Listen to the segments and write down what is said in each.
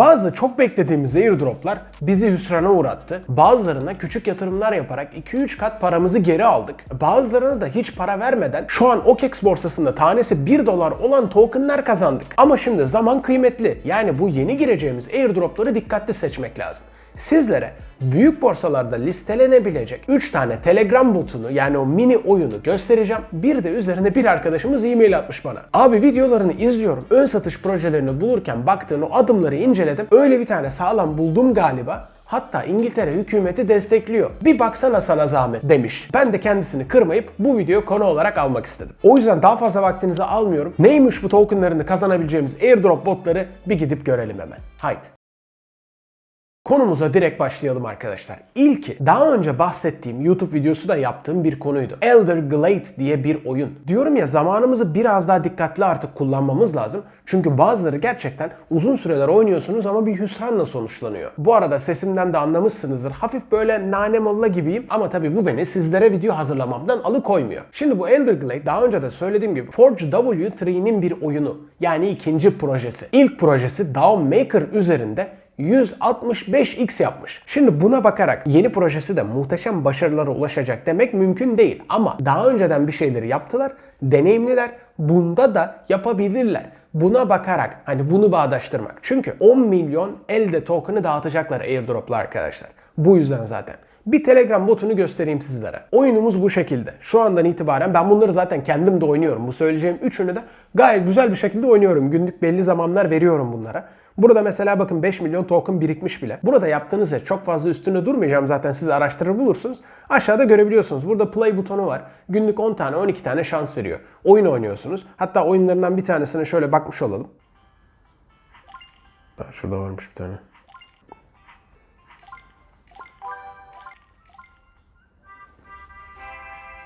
Bazı çok beklediğimiz airdroplar bizi hüsrana uğrattı. Bazılarına küçük yatırımlar yaparak 2-3 kat paramızı geri aldık. Bazılarına da hiç para vermeden şu an OKEX borsasında tanesi 1 dolar olan tokenlar kazandık. Ama şimdi zaman kıymetli. Yani bu yeni gireceğimiz airdropları dikkatli seçmek lazım. Sizlere büyük borsalarda listelenebilecek 3 tane Telegram botunu yani o mini oyunu göstereceğim. Bir de üzerine bir arkadaşımız e-mail atmış bana. Abi videolarını izliyorum. Ön satış projelerini bulurken baktığın o adımları inceledim. Öyle bir tane sağlam buldum galiba. Hatta İngiltere hükümeti destekliyor. Bir baksana sana zahmet demiş. Ben de kendisini kırmayıp bu videoyu konu olarak almak istedim. O yüzden daha fazla vaktinizi almıyorum. Neymiş bu tokenlarını kazanabileceğimiz airdrop botları bir gidip görelim hemen. Haydi. Konumuza direkt başlayalım arkadaşlar. İlki daha önce bahsettiğim YouTube videosu da yaptığım bir konuydu. Elder Glade diye bir oyun. Diyorum ya zamanımızı biraz daha dikkatli artık kullanmamız lazım. Çünkü bazıları gerçekten uzun süreler oynuyorsunuz ama bir hüsranla sonuçlanıyor. Bu arada sesimden de anlamışsınızdır. Hafif böyle nane molla gibiyim ama tabii bu beni sizlere video hazırlamamdan alıkoymuyor. Şimdi bu Elder Glade daha önce de söylediğim gibi Forge W3'nin bir oyunu. Yani ikinci projesi. İlk projesi DAO Maker üzerinde 165x yapmış. Şimdi buna bakarak yeni projesi de muhteşem başarılara ulaşacak demek mümkün değil. Ama daha önceden bir şeyleri yaptılar, deneyimliler, bunda da yapabilirler. Buna bakarak hani bunu bağdaştırmak. Çünkü 10 milyon elde token'ı dağıtacaklar airdrop'la arkadaşlar. Bu yüzden zaten. Bir Telegram botunu göstereyim sizlere. Oyunumuz bu şekilde. Şu andan itibaren ben bunları zaten kendim de oynuyorum. Bu söyleyeceğim üçünü de gayet güzel bir şekilde oynuyorum. Günlük belli zamanlar veriyorum bunlara. Burada mesela bakın 5 milyon token birikmiş bile. Burada yaptığınız ya çok fazla üstünde durmayacağım zaten siz araştırır bulursunuz. Aşağıda görebiliyorsunuz. Burada play butonu var. Günlük 10 tane 12 tane şans veriyor. Oyun oynuyorsunuz. Hatta oyunlarından bir tanesine şöyle bakmış olalım. Ha, Şurada varmış bir tane.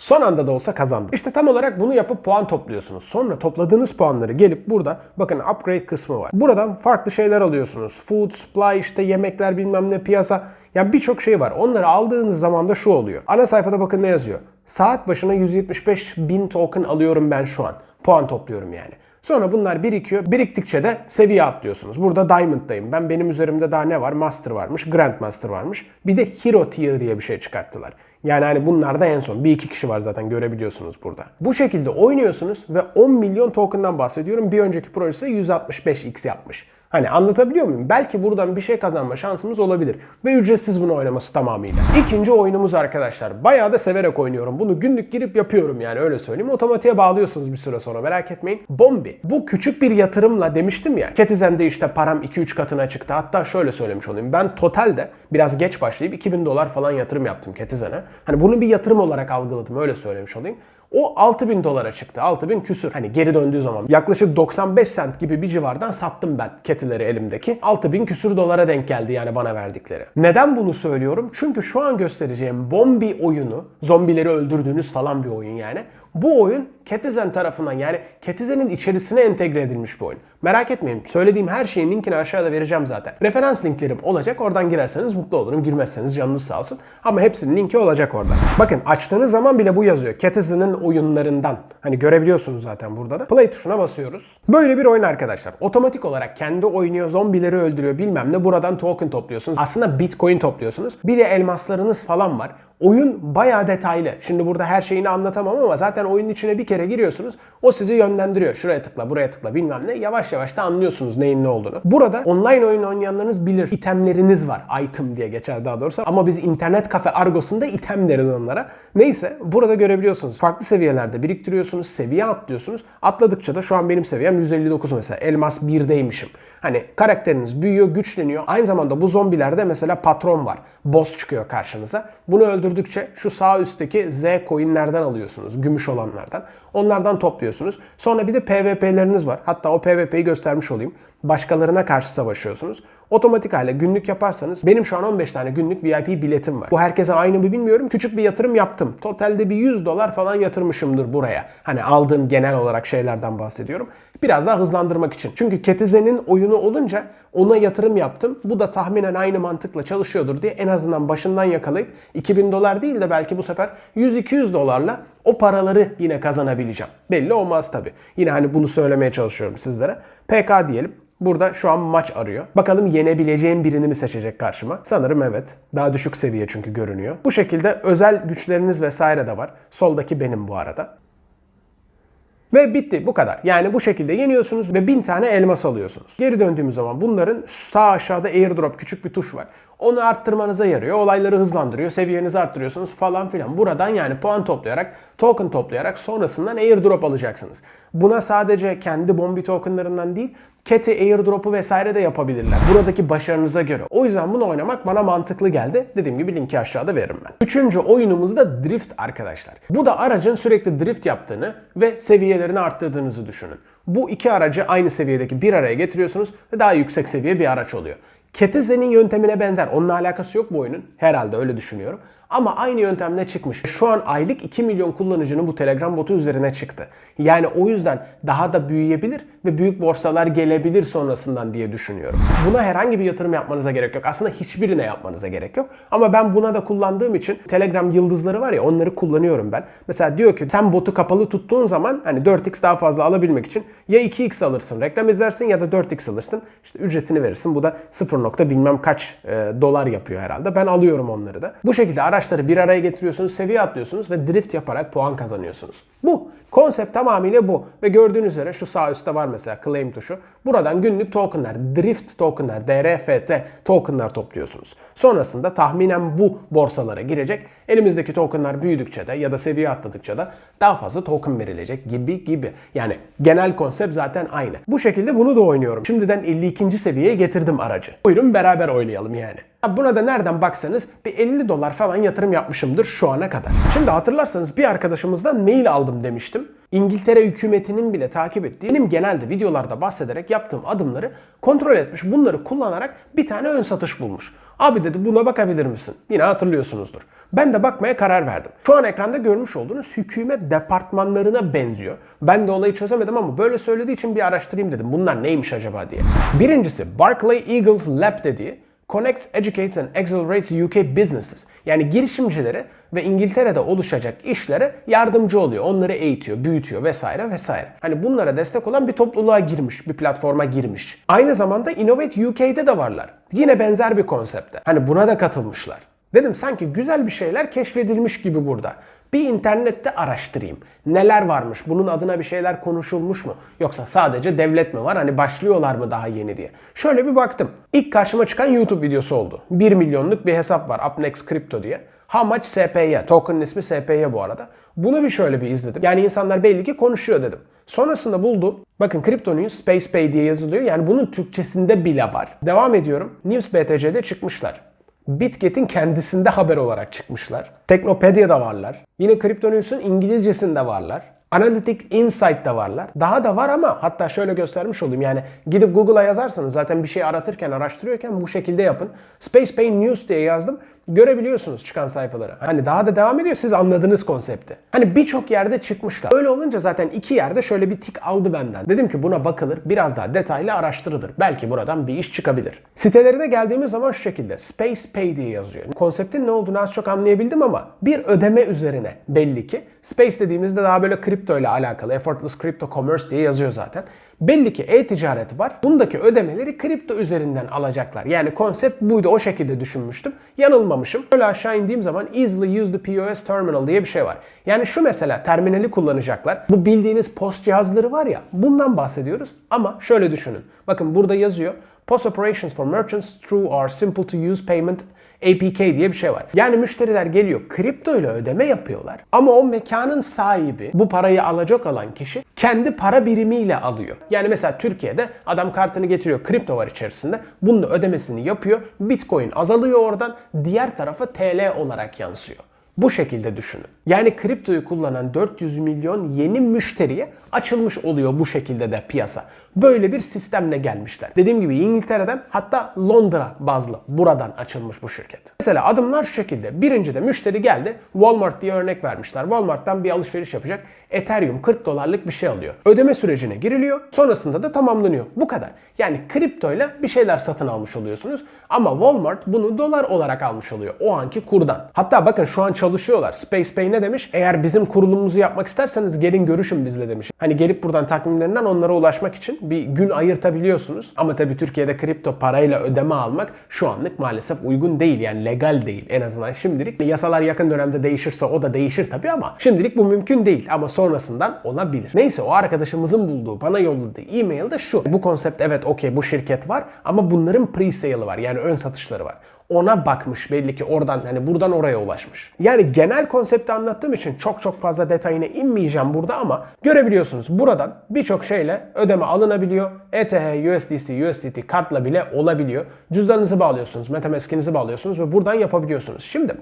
Son anda da olsa kazandım. İşte tam olarak bunu yapıp puan topluyorsunuz. Sonra topladığınız puanları gelip burada bakın upgrade kısmı var. Buradan farklı şeyler alıyorsunuz. Food, supply, işte yemekler bilmem ne piyasa. Yani birçok şey var. Onları aldığınız zaman da şu oluyor. Ana sayfada bakın ne yazıyor. Saat başına 175 bin token alıyorum ben şu an. Puan topluyorum yani. Sonra bunlar birikiyor. Biriktikçe de seviye atlıyorsunuz. Burada Diamond'dayım. Ben benim üzerimde daha ne var? Master varmış, Grandmaster varmış. Bir de Hero Tier diye bir şey çıkarttılar. Yani hani bunlar da en son. Bir iki kişi var zaten görebiliyorsunuz burada. Bu şekilde oynuyorsunuz ve 10 milyon token'dan bahsediyorum. Bir önceki projesi 165x yapmış. Hani anlatabiliyor muyum? Belki buradan bir şey kazanma şansımız olabilir. Ve ücretsiz bunu oynaması tamamıyla. İkinci oyunumuz arkadaşlar. Bayağı da severek oynuyorum. Bunu günlük girip yapıyorum yani öyle söyleyeyim. Otomatiğe bağlıyorsunuz bir süre sonra merak etmeyin. Bombi. Bu küçük bir yatırımla demiştim ya. Ketizen'de işte param 2-3 katına çıktı. Hatta şöyle söylemiş olayım. Ben totalde biraz geç başlayıp 2000 dolar falan yatırım yaptım Ketizen'e. Hani bunu bir yatırım olarak algıladım öyle söylemiş olayım. O 6000 dolara çıktı. 6000 küsür. Hani geri döndüğü zaman yaklaşık 95 sent gibi bir civardan sattım ben ketileri elimdeki. 6000 küsür dolara denk geldi yani bana verdikleri. Neden bunu söylüyorum? Çünkü şu an göstereceğim Bombi oyunu, zombileri öldürdüğünüz falan bir oyun yani. Bu oyun Ketizen tarafından yani Ketizen'in içerisine entegre edilmiş bir oyun. Merak etmeyin söylediğim her şeyin linkini aşağıda vereceğim zaten. Referans linklerim olacak oradan girerseniz mutlu olurum. Girmezseniz canınız sağ olsun. Ama hepsinin linki olacak orada. Bakın açtığınız zaman bile bu yazıyor. Ketizen'in oyunlarından. Hani görebiliyorsunuz zaten burada da. Play tuşuna basıyoruz. Böyle bir oyun arkadaşlar. Otomatik olarak kendi oynuyor, zombileri öldürüyor bilmem ne. Buradan token topluyorsunuz. Aslında bitcoin topluyorsunuz. Bir de elmaslarınız falan var. Oyun bayağı detaylı. Şimdi burada her şeyini anlatamam ama zaten oyunun içine bir kere giriyorsunuz. O sizi yönlendiriyor. Şuraya tıkla, buraya tıkla bilmem ne. Yavaş yavaş da anlıyorsunuz neyin ne olduğunu. Burada online oyun oynayanlarınız bilir. İtemleriniz var. Item diye geçer daha doğrusu. Ama biz internet kafe argosunda item deriz onlara. Neyse burada görebiliyorsunuz. Farklı seviyelerde biriktiriyorsunuz. Seviye atlıyorsunuz. Atladıkça da şu an benim seviyem 159 mesela. Elmas 1'deymişim. Hani karakteriniz büyüyor, güçleniyor. Aynı zamanda bu zombilerde mesela patron var. Boss çıkıyor karşınıza. Bunu öldürdükçe şu sağ üstteki Z coinlerden alıyorsunuz. Gümüş olanlardan. Onlardan topluyorsunuz. Sonra bir de PvP'leriniz var. Hatta o PvP'yi göstermiş olayım. Başkalarına karşı savaşıyorsunuz. Otomatik hale günlük yaparsanız benim şu an 15 tane günlük VIP biletim var. Bu herkese aynı mı bilmiyorum. Küçük bir yatırım yaptım. Totalde bir 100 dolar falan yatırmışımdır buraya. Hani aldığım genel olarak şeylerden bahsediyorum. Biraz daha hızlandırmak için. Çünkü Ketizen'in oyunu olunca ona yatırım yaptım. Bu da tahminen aynı mantıkla çalışıyordur diye en azından başından yakalayıp 2000 dolar değil de belki bu sefer 100-200 dolarla o paraları yine kazanabileceğim. Belli olmaz tabi. Yine hani bunu söylemeye çalışıyorum sizlere. PK diyelim. Burada şu an maç arıyor. Bakalım yenebileceğim birini mi seçecek karşıma? Sanırım evet. Daha düşük seviye çünkü görünüyor. Bu şekilde özel güçleriniz vesaire de var. Soldaki benim bu arada. Ve bitti bu kadar. Yani bu şekilde yeniyorsunuz ve bin tane elmas alıyorsunuz. Geri döndüğümüz zaman bunların sağ aşağıda airdrop küçük bir tuş var. Onu arttırmanıza yarıyor. Olayları hızlandırıyor. Seviyenizi arttırıyorsunuz falan filan. Buradan yani puan toplayarak, token toplayarak sonrasından airdrop alacaksınız. Buna sadece kendi Bombi tokenlarından değil, Keti airdrop'u vesaire de yapabilirler. Buradaki başarınıza göre. O yüzden bunu oynamak bana mantıklı geldi. Dediğim gibi linki aşağıda veririm ben. Üçüncü oyunumuz da Drift arkadaşlar. Bu da aracın sürekli drift yaptığını ve seviyelerini arttırdığınızı düşünün. Bu iki aracı aynı seviyedeki bir araya getiriyorsunuz ve daha yüksek seviye bir araç oluyor. Ketize'nin yöntemine benzer. Onunla alakası yok bu oyunun. Herhalde öyle düşünüyorum. Ama aynı yöntemle çıkmış. Şu an aylık 2 milyon kullanıcının bu Telegram botu üzerine çıktı. Yani o yüzden daha da büyüyebilir ve büyük borsalar gelebilir sonrasından diye düşünüyorum. Buna herhangi bir yatırım yapmanıza gerek yok. Aslında hiçbirine yapmanıza gerek yok. Ama ben buna da kullandığım için Telegram yıldızları var ya onları kullanıyorum ben. Mesela diyor ki sen botu kapalı tuttuğun zaman hani 4x daha fazla alabilmek için ya 2x alırsın reklam izlersin ya da 4x alırsın. İşte ücretini verirsin. Bu da 0 nokta bilmem kaç e, dolar yapıyor herhalde. Ben alıyorum onları da. Bu şekilde araçları bir araya getiriyorsunuz, seviye atlıyorsunuz ve drift yaparak puan kazanıyorsunuz. Bu. Konsept tamamıyla bu. Ve gördüğünüz üzere şu sağ üstte var mesela claim tuşu. Buradan günlük tokenlar, drift tokenlar, DRFT tokenlar topluyorsunuz. Sonrasında tahminen bu borsalara girecek. Elimizdeki tokenlar büyüdükçe de ya da seviye atladıkça da daha fazla token verilecek gibi gibi. Yani genel konsept zaten aynı. Bu şekilde bunu da oynuyorum. Şimdiden 52. seviyeye getirdim aracı. Buyurun beraber oynayalım yani. Buna da nereden baksanız bir 50 dolar falan yatırım yapmışımdır şu ana kadar. Şimdi hatırlarsanız bir arkadaşımızdan mail aldım demiştim. İngiltere hükümetinin bile takip ettiği, benim genelde videolarda bahsederek yaptığım adımları kontrol etmiş. Bunları kullanarak bir tane ön satış bulmuş. Abi dedi buna bakabilir misin? Yine hatırlıyorsunuzdur. Ben de bakmaya karar verdim. Şu an ekranda görmüş olduğunuz hükümet departmanlarına benziyor. Ben de olayı çözemedim ama böyle söylediği için bir araştırayım dedim. Bunlar neymiş acaba diye. Birincisi Barclay Eagles Lab dediği Connects, Educates and Accelerates UK Businesses. Yani girişimcilere ve İngiltere'de oluşacak işlere yardımcı oluyor. Onları eğitiyor, büyütüyor vesaire vesaire. Hani bunlara destek olan bir topluluğa girmiş, bir platforma girmiş. Aynı zamanda Innovate UK'de de varlar. Yine benzer bir konsepte. Hani buna da katılmışlar. Dedim sanki güzel bir şeyler keşfedilmiş gibi burada. Bir internette araştırayım. Neler varmış? Bunun adına bir şeyler konuşulmuş mu? Yoksa sadece devlet mi var? Hani başlıyorlar mı daha yeni diye. Şöyle bir baktım. İlk karşıma çıkan YouTube videosu oldu. 1 milyonluk bir hesap var. UpNext Crypto diye. How much SPY? Token'ın ismi SPY bu arada. Bunu bir şöyle bir izledim. Yani insanlar belli ki konuşuyor dedim. Sonrasında buldum. Bakın Crypto News Space Pay diye yazılıyor. Yani bunun Türkçesinde bile var. Devam ediyorum. News BTC'de çıkmışlar. Bitget'in kendisinde haber olarak çıkmışlar. Teknopedia'da varlar. Yine Crypto News'un İngilizcesinde varlar. Analytics Insight'ta varlar. Daha da var ama hatta şöyle göstermiş olayım. Yani gidip Google'a yazarsanız zaten bir şey aratırken, araştırıyorken bu şekilde yapın. Space Pain News diye yazdım. Görebiliyorsunuz çıkan sayfaları. Hani daha da devam ediyor. Siz anladınız konsepti. Hani birçok yerde çıkmışlar. Öyle olunca zaten iki yerde şöyle bir tik aldı benden. Dedim ki buna bakılır. Biraz daha detaylı araştırılır. Belki buradan bir iş çıkabilir. Sitelerine geldiğimiz zaman şu şekilde. Space Pay diye yazıyor. Konseptin ne olduğunu az çok anlayabildim ama bir ödeme üzerine belli ki. Space dediğimizde daha böyle kripto ile alakalı. Effortless Crypto Commerce diye yazıyor zaten. Belli ki e-ticaret var. Bundaki ödemeleri kripto üzerinden alacaklar. Yani konsept buydu. O şekilde düşünmüştüm. Yanılmamışım. Böyle aşağı indiğim zaman Easily Use the POS Terminal diye bir şey var. Yani şu mesela terminali kullanacaklar. Bu bildiğiniz post cihazları var ya bundan bahsediyoruz. Ama şöyle düşünün. Bakın burada yazıyor. Post operations for merchants through our simple to use payment APK diye bir şey var. Yani müşteriler geliyor kripto ile ödeme yapıyorlar. Ama o mekanın sahibi bu parayı alacak olan kişi kendi para birimiyle alıyor. Yani mesela Türkiye'de adam kartını getiriyor kripto var içerisinde. Bunun ödemesini yapıyor. Bitcoin azalıyor oradan. Diğer tarafa TL olarak yansıyor. Bu şekilde düşünün. Yani kriptoyu kullanan 400 milyon yeni müşteriye açılmış oluyor bu şekilde de piyasa. Böyle bir sistemle gelmişler. Dediğim gibi İngiltere'den hatta Londra bazlı buradan açılmış bu şirket. Mesela adımlar şu şekilde. Birinci de müşteri geldi. Walmart diye örnek vermişler. Walmart'tan bir alışveriş yapacak. Ethereum 40 dolarlık bir şey alıyor. Ödeme sürecine giriliyor. Sonrasında da tamamlanıyor. Bu kadar. Yani kriptoyla bir şeyler satın almış oluyorsunuz. Ama Walmart bunu dolar olarak almış oluyor. O anki kurdan. Hatta bakın şu an çalışıyorlar. SpacePay ne demiş? Eğer bizim kurulumumuzu yapmak isterseniz gelin görüşün bizle demiş. Hani gelip buradan takvimlerinden onlara ulaşmak için bir gün ayırtabiliyorsunuz. Ama tabii Türkiye'de kripto parayla ödeme almak şu anlık maalesef uygun değil. Yani legal değil en azından şimdilik. Yasalar yakın dönemde değişirse o da değişir tabii ama şimdilik bu mümkün değil. Ama sonrasından olabilir. Neyse o arkadaşımızın bulduğu, bana yolladığı e-mail de şu. Bu konsept evet okey bu şirket var ama bunların pre-sale'ı var. Yani ön satışları var ona bakmış belli ki oradan hani buradan oraya ulaşmış. Yani genel konsepti anlattığım için çok çok fazla detayına inmeyeceğim burada ama görebiliyorsunuz buradan birçok şeyle ödeme alınabiliyor. ETH, USDC, USDT kartla bile olabiliyor. Cüzdanınızı bağlıyorsunuz, Metamask'inizi bağlıyorsunuz ve buradan yapabiliyorsunuz. Şimdi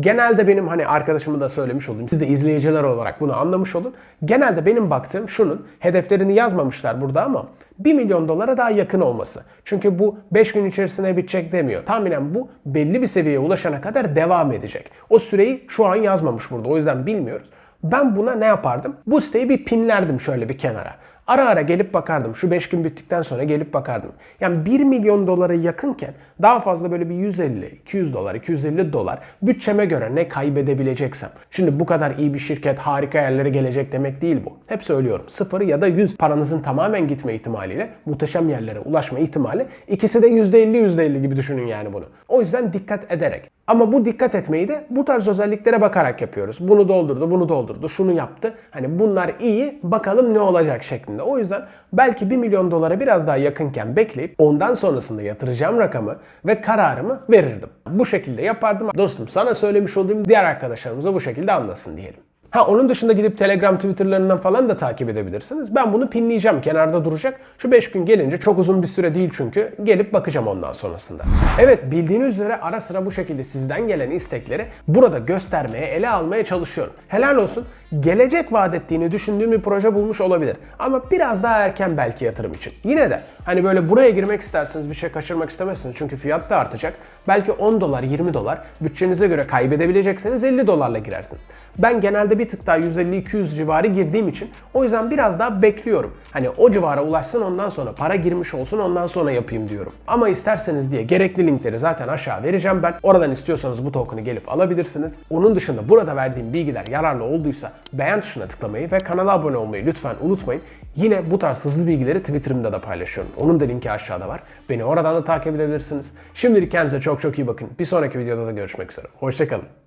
Genelde benim hani arkadaşımı da söylemiş olayım. Siz de izleyiciler olarak bunu anlamış olun. Genelde benim baktığım şunun hedeflerini yazmamışlar burada ama 1 milyon dolara daha yakın olması. Çünkü bu 5 gün içerisinde bitecek demiyor. Tahminen bu belli bir seviyeye ulaşana kadar devam edecek. O süreyi şu an yazmamış burada. O yüzden bilmiyoruz. Ben buna ne yapardım? Bu siteyi bir pinlerdim şöyle bir kenara. Ara ara gelip bakardım. Şu 5 gün bittikten sonra gelip bakardım. Yani 1 milyon dolara yakınken daha fazla böyle bir 150, 200 dolar, 250 dolar bütçeme göre ne kaybedebileceksem. Şimdi bu kadar iyi bir şirket harika yerlere gelecek demek değil bu. Hep söylüyorum. 0 ya da 100 paranızın tamamen gitme ihtimaliyle muhteşem yerlere ulaşma ihtimali ikisi de %50 %50 gibi düşünün yani bunu. O yüzden dikkat ederek. Ama bu dikkat etmeyi de bu tarz özelliklere bakarak yapıyoruz. Bunu doldurdu, bunu doldurdu, şunu yaptı. Hani bunlar iyi, bakalım ne olacak şeklinde. O yüzden belki 1 milyon dolara biraz daha yakınken bekleyip ondan sonrasında yatıracağım rakamı ve kararımı verirdim. Bu şekilde yapardım. Dostum sana söylemiş olduğum diğer arkadaşlarımıza bu şekilde anlasın diyelim. Ha onun dışında gidip Telegram Twitter'larından falan da takip edebilirsiniz. Ben bunu pinleyeceğim. Kenarda duracak. Şu 5 gün gelince çok uzun bir süre değil çünkü. Gelip bakacağım ondan sonrasında. Evet bildiğiniz üzere ara sıra bu şekilde sizden gelen istekleri burada göstermeye, ele almaya çalışıyorum. Helal olsun. Gelecek vaat ettiğini düşündüğüm bir proje bulmuş olabilir. Ama biraz daha erken belki yatırım için. Yine de hani böyle buraya girmek isterseniz bir şey kaçırmak istemezsiniz. Çünkü fiyat da artacak. Belki 10 dolar, 20 dolar bütçenize göre kaybedebilecekseniz 50 dolarla girersiniz. Ben genelde bir tık daha 150-200 civarı girdiğim için o yüzden biraz daha bekliyorum. Hani o civara ulaşsın ondan sonra para girmiş olsun ondan sonra yapayım diyorum. Ama isterseniz diye gerekli linkleri zaten aşağı vereceğim ben. Oradan istiyorsanız bu token'ı gelip alabilirsiniz. Onun dışında burada verdiğim bilgiler yararlı olduysa beğen tuşuna tıklamayı ve kanala abone olmayı lütfen unutmayın. Yine bu tarz hızlı bilgileri Twitter'ımda da paylaşıyorum. Onun da linki aşağıda var. Beni oradan da takip edebilirsiniz. Şimdilik kendinize çok çok iyi bakın. Bir sonraki videoda da görüşmek üzere. Hoşçakalın.